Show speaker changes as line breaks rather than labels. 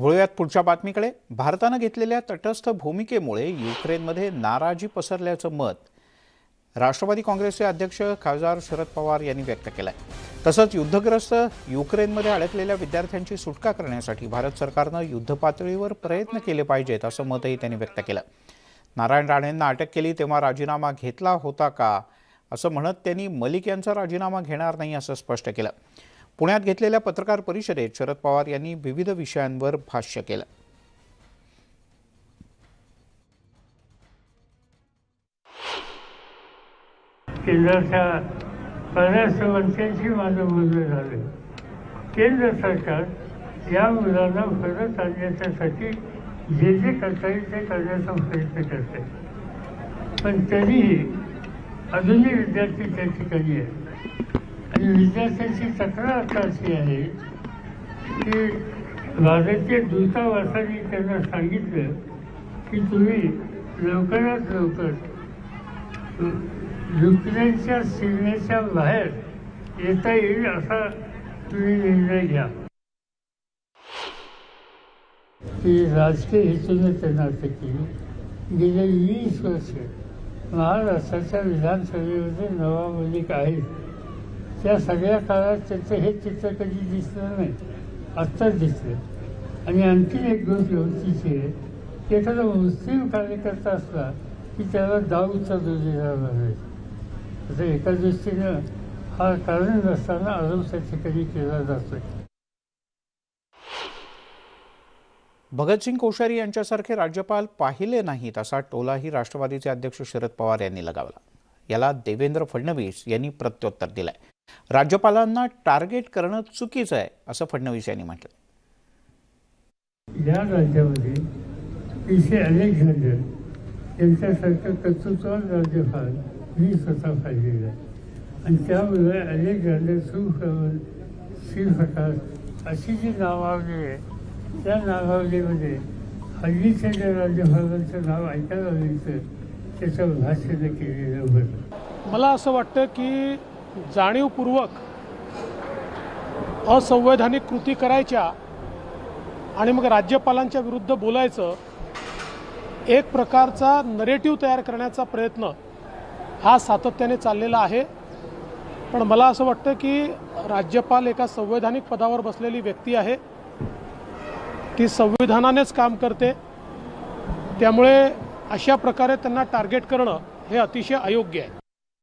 वळूयात पुढच्या बातमीकडे. भारतानं घेतलेल्या तटस्थ भूमिकेमुळे युक्रेनमध्ये नाराजी पसरल्याचं मत राष्ट्रवादी काँग्रेसचे अध्यक्ष खासदार शरद पवार यांनी व्यक्त केलं आहे तसंच युद्धग्रस्त युक्रेनमध्ये अडकलेल्या विद्यार्थ्यांची सुटका करण्यासाठी भारत सरकारनं युद्धपातळीवर प्रयत्न केले पाहिजेत असं मतही त्यांनी व्यक्त केलं. नारायण राणेंना अटक केली तेव्हा राजीनामा घेतला होता का असं म्हणत त्यांनी मलिक यांचा राजीनामा घेणार नाही असं स्पष्ट केलं. पुण्यात घेतलेल्या पत्रकार परिषदेत शरद पवार यांनी विविध विषयांवर भाष्य केलं.
केंद्राच्या परराष्ट्र मंत्र्यांशी माझं बोलणं झालं. केंद्र सरकार या मुलांना परत आणण्याच्यासाठी जे जे करता येईल ते करण्याचा प्रयत्न करते. पण तरीही अजूनही विद्यार्थी त्या ठिकाणी आहे आणि विद्यार्थ्यांची तक्रार आता अशी आहे. की भारतीय दूतावासाने त्यांना सांगितलं की तुम्ही लवकरात लवकर युक्रेनच्या सीमेच्या बाहेर येता येईल असा तुम्ही निर्णय घ्या. की राजकीय हेतूने त्यांना अटक केली. गेले वीस वर्ष महाराष्ट्राच्या विधानसभेमध्ये नवा मलिक आहेत. त्या सगळ्या काळात त्याचं हे चित्र कधी दिसलं नाही. आत्ताच दिसलं. आणि आणखीन एक गोष्ट होतीची आहे. की एखादा मुस्लिम कार्यकर्ता असला की त्याला दाऊदचा दर्जा दिला नाही असं एका दृष्टीनं हा कारण नसताना आरोप त्या ठिकाणी केला जातो
भगतसिंग कोश्यारी यांच्यासारखे राज्यपाल पाहिले नाहीत असा टोलाही राष्ट्रवादीचे अध्यक्ष शरद पवार यांनी लगावला. याला देवेंद्र फडणवीस यांनी प्रत्युत्तर दिलंय. राज्यपालांना टार्गेट करणं चुकीचं आहे असं फडणवीस यांनी म्हटलं.
या राज्यामध्ये पी अलेक्झांडर यांच्यासारखं कर्तृत्वान राज्यपाल मी स्वतः पाहिलेलं आहे. आणि त्यामुळे अलेक्झांडर सुखवन श्रीप्रकाश अशी जी नावावली आहे त्या नावावलीमध्ये हल्लीच्या ज्या राज्यपालांचं नाव ऐकायला मिळतं त्याचं भाष्य केलेलं होतं
मला असं वाटतं की जाणीवपूर्वक असंवैधानिक कृती करायच्या आणि मग राज्यपालांच्या विरुद्ध बोलायचं एक प्रकारचा नरेटिव्ह तयार करण्याचा प्रयत्न हा सातत्याने चाललेला आहे. पण मला असं वाटतं की राज्यपाल एका संवैधानिक पदावर बसलेली व्यक्ती आहे. ती संविधानानेच काम करते. त्यामुळे अशा प्रकारे त्यांना टार्गेट करणं हे अतिशय अयोग्य आहे.